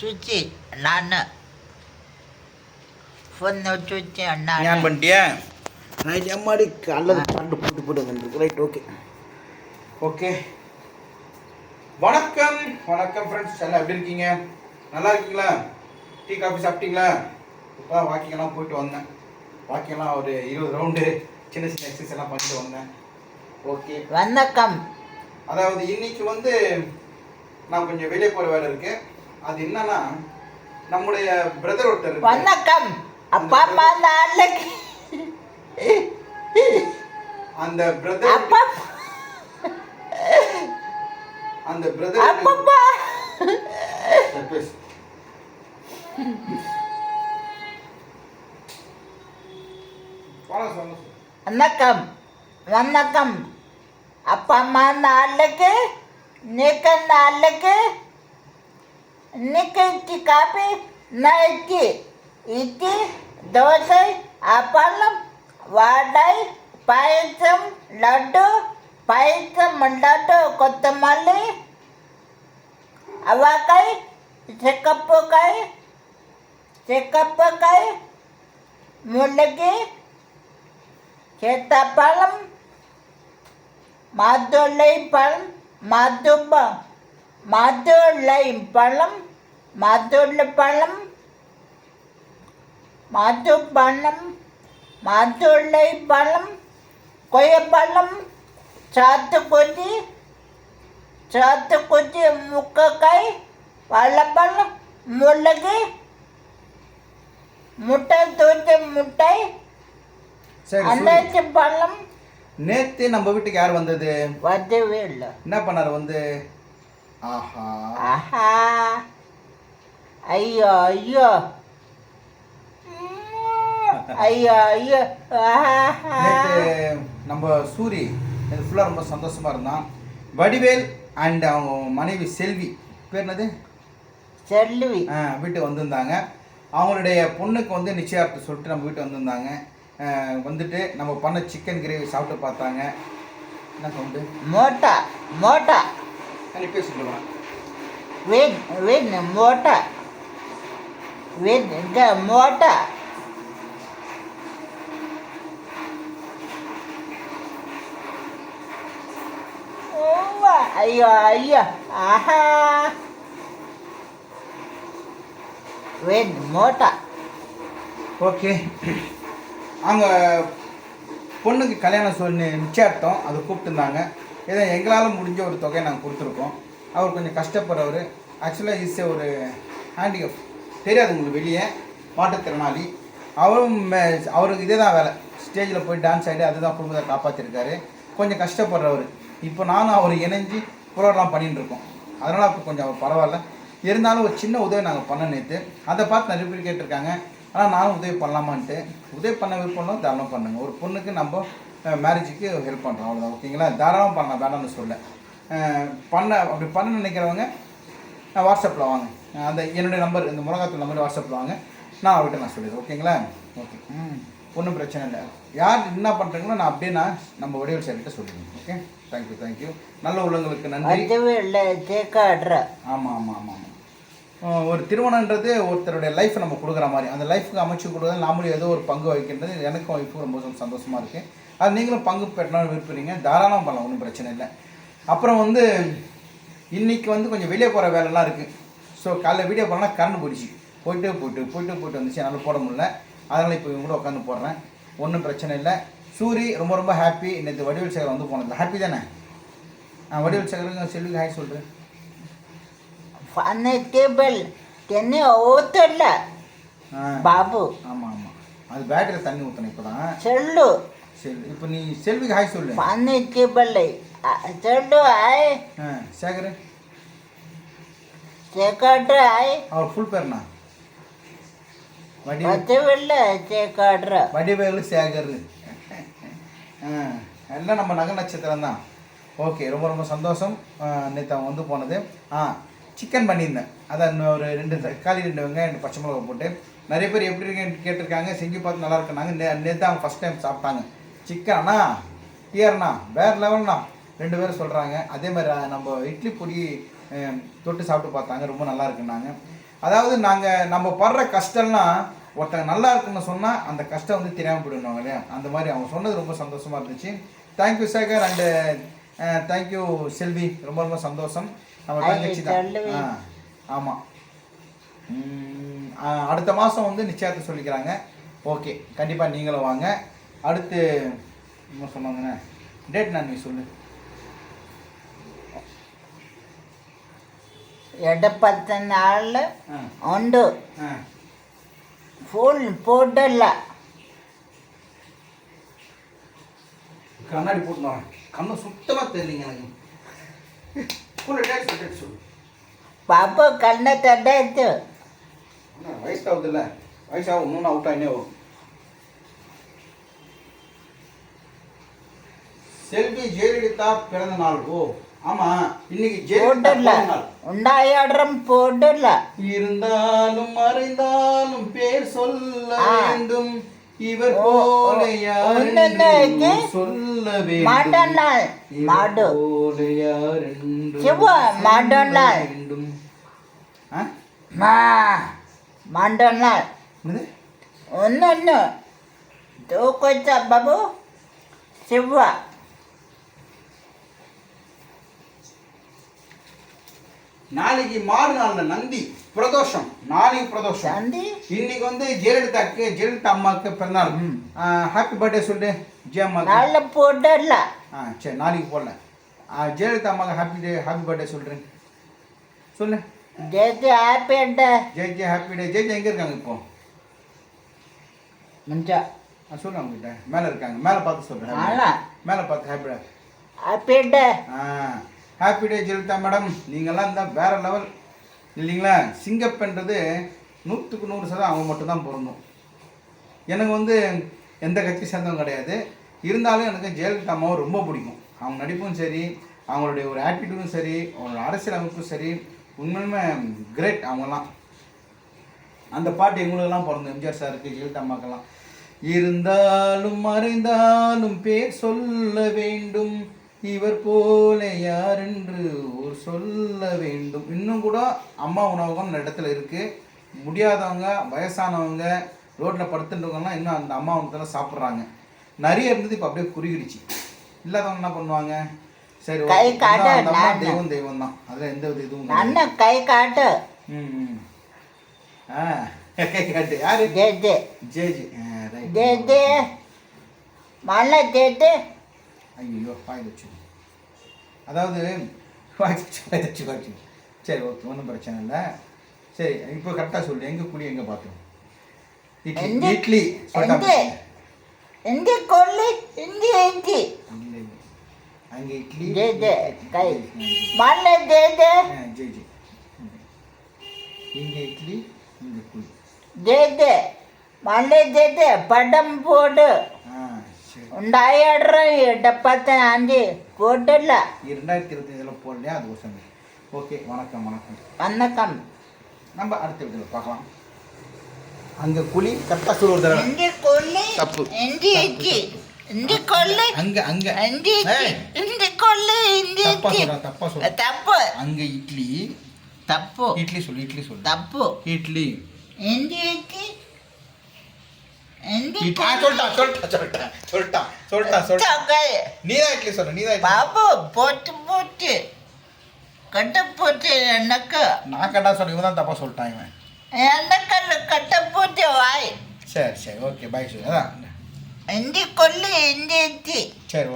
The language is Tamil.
சுச்சி நான் ஃபோனை சுச்சி நான் ஞான் பண்ணிட்டியா? ரைட் எம்மாடி அல்லது பாட்டு போட்டு போட்டு வந்துருக்கு ரைட் ஓகே ஓகே வணக்கம். வணக்கம் ஃப்ரெண்ட்ஸ் எல்லாம் எப்படி இருக்கீங்க? நல்லா இருக்கீங்களா? டீ காஃபி சாப்பிட்டீங்களா? இப்போ வாக்கிங்லாம் போயிட்டு வந்தேன். வாக்கிங்லாம் ஒரு இருபது ரவுண்டு சின்ன சின்ன எக்ஸசைஸ் எல்லாம் பண்ணிட்டு வந்தேன். ஓகே வணக்கம். அதாவது இன்னைக்கு வந்து நான் கொஞ்சம் வெளியே போகிற வேலை இருக்கு. அது என்னன்னா நம்முடைய பிரதர் ஒருத்தர். வணக்கம். அப்பா அம்மா நாளைக்கு அந்த பிரதர் அப்பா அந்த பிரதர். வணக்கம். வணக்கம். அப்பா அம்மா நாளைக்கு நீக்க நாளைக்கு निखिलची कापी नायकी इति దోసై అప్పలం వాడై పాయసం లడ్డు పాయసం లడ్డు కొత్తమల్లి అవాకాయ చిక్కప్పకాయ చిక్కప్పకాయ ముళ్ళకి చేతపలం మద్దుళ్ళై పలం మద్దుబ్బం மாதுளை பழம் மாதுளை பழம் மதுபழம் மாதுளை பழம் கொய்யப்பழம் சாத்துக்குடி சாத்துக்குடி முக்கக்காய் வாழைப்பழம் முள்ளகி முட்டை தூச்சி முட்டை. அன்னாச்சி பழம். நேத்து நம்ம வீட்டுக்கு யார் வந்தது? வரவே இல்லை. என்ன பண்ணாரு வந்து? ஆஹா. ஆஹா. ஐயோ ஐயோ. ஐயோ ஐயோ. நம்ம சூரி இது ஃபுல்லாக ரொம்ப சந்தோஷமா இருந்தான். வடிவேல் அண்ட் அவங்க மனைவி செல்வி. பேர் என்னது? செல்வி. ஆ, வீட்டுக்கு வந்திருந்தாங்க. அவங்களுடைய பொண்ணுக்கு வந்து நிச்சயார்த்தம் சொல்லிட்டு நம்ம வீட்டு வந்திருந்தாங்க. வந்துட்டு நம்ம பண்ண சிக்கன் கிரேவி சாப்பிட்டு பார்த்தாங்க. என்ன சவுண்டு மோட்டா மோட்டா. நீ பேசிட்டு வின் வின் மோட்டா. வின் இந்த மோட்டா. உவ்வா, ஐயோ ஐயோ ஆஹா. வின் மோட்டா. ஓகே அவங்க பொண்ணுக்கு கல்யாணம் சொல்லி நிச்சயார்த்தம் அதை கூப்பிட்டுருந்தாங்க. ஏதோ எங்களால் முடிஞ்ச ஒரு தொகையை நாங்கள் கொடுத்துருக்கோம். அவர் கொஞ்சம் கஷ்டப்படுறவர். ஆக்சுவலாக இஸ் ஒரு ஹேண்டிகேப் தெரியாது உங்களுக்கு வெளியே. மாற்றுத்திறனாளி. அவரும் மே- அவருக்கு இதே தான் வேலை. ஸ்டேஜில் போய் டான்ஸ் ஆகிட்டு அதுதான் குடும்பத்தை காப்பாற்றிருக்காரு கொஞ்சம் கஷ்டப்படுறவர். இப்போ நானும் அவர் இணைஞ்சு ப்ரோக்ராம் பண்ணிட்டு இருக்கோம். அதனால் அப்போ கொஞ்சம் அவர் பரவாயில்ல. இருந்தாலும் ஒரு சின்ன உதவி நாங்கள் பண்ண நேற்று அதை பார்த்து நிறைய பேர் கேட்டிருக்காங்க. ஆனால் நானும் உதவி பண்ணலாமான்ட்டு. உதவி பண்ண விருப்பம்னா தாராளம் பண்ணுங்க. ஒரு பொண்ணுக்கு நம்ம மேரேஜுக்கு ஹெல்ப் பண்ணுறோம் அவ்வளோதான் ஓகேங்களா தாராளம் பண்ணலாம் வேணாம்னு சொல்ல பண்ண அப்படி பண்ண நினைக்கிறவங்க வாட்ஸ்அப்பில் வாங்க. அந்த என்னுடைய நம்பர் இந்த முருகாத்தூர் நம்பர் வாட்ஸ்அப்பில் வாங்க. நான் அவர்கிட்ட நான் சொல்லிடுறேன் ஓகேங்களா ஓகே ம் ஒன்றும் பிரச்சனை இல்லை. யார் என்ன பண்ணுறீங்களோ நான் அப்படியே நான் நம்ம வடிவல் சார்கிட்ட சொல்லிடுவேன் ஓகே தேங்க்யூ தேங்க்யூ நல்ல உள்ளங்களுக்கு நன்றி. ஆமாம் ஆமாம் ஆமாம் ஆமாம் ஒரு திருமணன்றது ஒருத்தருடைய லைஃப் நம்ம கொடுக்குற மாதிரி. அந்த லைஃப்க்கு அமைச்சு கொடுக்குறது நாமளும் ஏதோ ஒரு பங்கு வகிக்கின்றது. எனக்கும் ஒய்ஃபும் ரொம்ப சந்தோஷ- சந்தோஷமா இருக்குது அது நீங்களும் பங்கு பெற்றணும் விரும்புறீங்க. தாராளம் பண்ணலாம் ஒன்றும் பிரச்சனை இல்லை. அப்புறம் வந்து இன்னைக்கு வந்து கொஞ்சம் வெளியே போகிற வேலைலாம் இருக்குது ஸோ காலைல வீடியோ போனால் கரண்ட் போயிடுச்சு. போயிட்டு போயிட்டு போயிட்டு போயிட்டு வந்துச்சு. என்னால் போட முடியல. அதனால் இப்போ இவங்க கூட உட்காந்து போடுறேன். ஒன்றும் பிரச்சனை இல்லை. சூரி ரொம்ப ரொம்ப ஹாப்பி நேற்று வடிவேல் சேகர் வந்து போனது. ஹாப்பி தானே? ஆ வடிவேல் சேகருக்கு செல்விக்கு ஹாய் சொல்கிறேன் டேபிள் தென்னை ஊத்தல ஆ. பாபு. ஆமாம் ஆமாம் அது பேட்டரியில் தண்ணி ஊற்றணும் இப்போ தான் சொல்லு. சரி இப்போ நீ செல்விக்கு ஹாய் சொல்லு. ஃபன்னு டேபிள் சொல்லு ஆ சேகர். சேக்காடுற ஐ. அவர் ஃபுல் பேர்னா வடி பச்சவில்ல சேக்காடுற வடிவேலு சேகர். ஆ எல்லாம் நம்ம நகை நட்சத்திரம் தான். ஓகே ரொம்ப ரொம்ப சந்தோஷம். நேற்று அவன் வந்து போனது. ஆ சிக்கன் பண்ணியிருந்தேன். அதான் இன்னும் ஒரு ரெண்டு தக்காளி ரெண்டு வெங்காயம் ரெண்டு பச்சை மிளகா போட்டு. நிறைய பேர் எப்படி இருக்குன்னு கேட்டிருக்காங்க. செஞ்சு பார்த்து நல்லா இருக்குனாங்க நே நேற்று அவங்க ஃபஸ்ட் டைம் சாப்பிட்டாங்க. சிக்கன்? டியர்ண்ணா வேறு லெவல்ண்ணா ரெண்டு பேரும் சொல்கிறாங்க அதே மாதிரி நம்ம இட்லி பொடி தொட்டு சாப்பிட்டு பார்த்தாங்க. ரொம்ப நல்லா இருக்குன்னாங்க. அதாவது நாங்கள் நம்ம படுற கஷ்டம்லாம் ஒருத்தங்க நல்லா இருக்குன்னு சொன்னால் அந்த கஷ்டம் வந்து தெரியாமல் போயிடுவாங்க இல்லையா? அந்த மாதிரி அவங்க சொன்னது ரொம்ப சந்தோஷமாக இருந்துச்சு. Thank you Shekar and thank you Selvi ரொம்ப ரொம்ப சந்தோஷம். நம்ம தங்கச்சி தான். ஆமாம் அடுத்த மாதம் வந்து நிச்சயத்தை சொல்லிக்கிறாங்க. ஓகே கண்டிப்பாக நீங்களும் வாங்க. அடுத்து என்ன சொன்னாங்கண்ணே டேட் நான் நீ சொல்லு ಎಡಪತ್ತ ನಾಳು ஆ ಒಂದು ஆ ಫುಲ್ ಫೋಟಲ್ಲ கண்ணாடி போட்டு கண்ணு சுத்தமாக தெரியலங்க எனக்கு சொல்லு டேட் சொல்லு டேட் சொல்லு ಪಾಪ ಕಣ್ಣ ತಡ್ಡಾಯ್ತು என்ன வயசாகுதுல்ல வயசாகும் இன்னும் அவுட் ஆகினே வரும் செல்வி ஜெயலலிதா பிறந்த நாள். ஓ ஆமா. இன்னைக்கு ஜெயலலிதா நாள். உண்டாயாடுறம் போடல இருந்தாலும் மறைந்தாலும் பேர் சொல்ல வேண்டும். இவர் போல சொல்ல வேண்டும். மாடு. வேண்டும். மாண்டோனால் ஒன்று ஒன்று தூக்கச்சா பாபு. செவ்வா. நாளைக்கு மாறு நாளில் நந்தி பிரதோஷம். நாளைக்கு பிரதோஷம். நந்தி? இன்னைக்கு வந்து ஜெயலலிதாக்கு ஜெயலலிதா அம்மாவுக்கு பிறந்தாள் ஹாப்பி பர்த்டே சொல்லு. ஜெயம்மா நல்ல போடல ஆ சரி நாளைக்கு போடல. ஜெயலலிதா அம்மாவுக்கு ஹாப்பி டே ஹாப்பி பர்த்டே சொல்கிறேன் சொல்லு. Jaya Jaya happy day Jaya Jaya happy day Jaya Jaya எங்கே இருக்காங்க இப்போ? மஞ்சா. சொல்லு அவங்ககிட்ட. மேலே இருக்காங்க. மேலே பார்த்து சொல்கிறேன் மேலே? பார்த்து ஹாப்பி டே ஹாப்பி டே ஆ. ஹாப்பி டே ஜெயலலிதா மேடம் நீங்கள்லாம் இருந்தால் வேற லெவல் இல்லைங்களா? சிங்கப்பென்றது நூற்றுக்கு நூறு சதம் அவங்க மட்டும்தான் பொருந்தும். எனக்கு வந்து எந்த கட்சி சேர்ந்தவங்க கிடையாது. இருந்தாலும் எனக்கு ஜெயலலிதா அம்மாவை ரொம்ப பிடிக்கும். அவங்க நடிப்பும் சரி அவங்களுடைய ஒரு ஆட்டிடியூடும் சரி அவங்களோட அரசியல் அமைப்பும் சரி உண்மையுமே கிரேட் அவங்கெல்லாம். அந்த பாட்டு எங்களுக்கெல்லாம் பிறந்தோம் எம்ஜிஆர் சாருக்கு ஜெயலலிதா அம்மாக்கெல்லாம். இருந்தாலும் மறைந்தாலும் பேர் சொல்ல வேண்டும். இவர் போல யாரென்று ஒரு சொல்ல வேண்டும். இன்னும் கூட அம்மா உணவகம் அந்த இடத்துல இருக்குது முடியாதவங்க வயசானவங்க ரோட்டில் படுத்துட்டுருக்கவங்களாம் இன்னும் அந்த அம்மா உணவத்தில் சாப்பிட்றாங்க. நிறைய இருந்தது இப்போ அப்படியே குறுகிடுச்சு. இல்லாதவங்க என்ன பண்ணுவாங்க? சரி கை காட்டு தெய்வம் தெய்வம் தான் அதில் எந்த வித இதுவும் கை காட்டு. ம் ஆ கை காட்டு. யாரு? ஜே ஜே. ஜே ஜே. ஜே ஜே. மல்ல ஜே. ஐயோ வாய் வச்சு அதாவது வாய் வாய் வச்சு வச்சு சரி ஓகே ஒன்றும் பிரச்சனை இல்லை. சரி இப்போ கரெக்டாக சொல்லு. எங்கே குழி எங்கே பாத்ரூம் இட்லி இட்லி எங்கே கொள்ளி? இங்கே இங்கே. அங்கே இட்லி ஜே ஜே கை. மண்ணு ஜே ஜே ஜே ஜே. இங்கே இட்லி இங்கே குழி. ஜே ஜே மண்ணு ஜே ஜே படம் போடு. ഉണ്ടായിടറും ഇടപ്പത്തെ ആൻറ്റി. പോട്ടില്ല இரண்டாயிரத்தி இருபத்தஞ்சில் போடலையா? அது ஒரு ஓகே வணக்கம் வணக்கம். വന്നക്കം. நம்ம அடுத்த பார்க்கலாம். அங்கே குழி கரெக்டாக சொல்லு ஒரு தடவை. എൻ്റെ കൊള്ളി തപ്പ്. എൻ്റെ அங்கே அங்கே എൻ്റെ ഏய், ഏച്ചി എൻ്റെ தப்பா ഏച്ചി சொல்கிறா அங்கே இட்லி. தപ്പു இட்லி சொல்லு இட்லி சொல்லு. തപ്പു இட்லி. എൻ്റെ ഏച്ചി சொல்லிட்டான் சொல்லிட்டான் சொல்லிட்டான் சொல்லிட்டான் சொல்லிட்டான் சொல்லிட்டான் நீ தான் இட்லி சொல்ற நீ தான் பாபு போட்டு போட்டு. கட்ட போட்டு எனக்கு. நான் கட்டா சொல்ல இவன் தான் தப்பா சொல்லிட்டான் இவன். எனக்கு கட்ட போட்டு வாய். சரி சரி ஓகே பாய் சொல்லு. அதான். இந்தி கொல்லு இந்தி இந்தி. சரி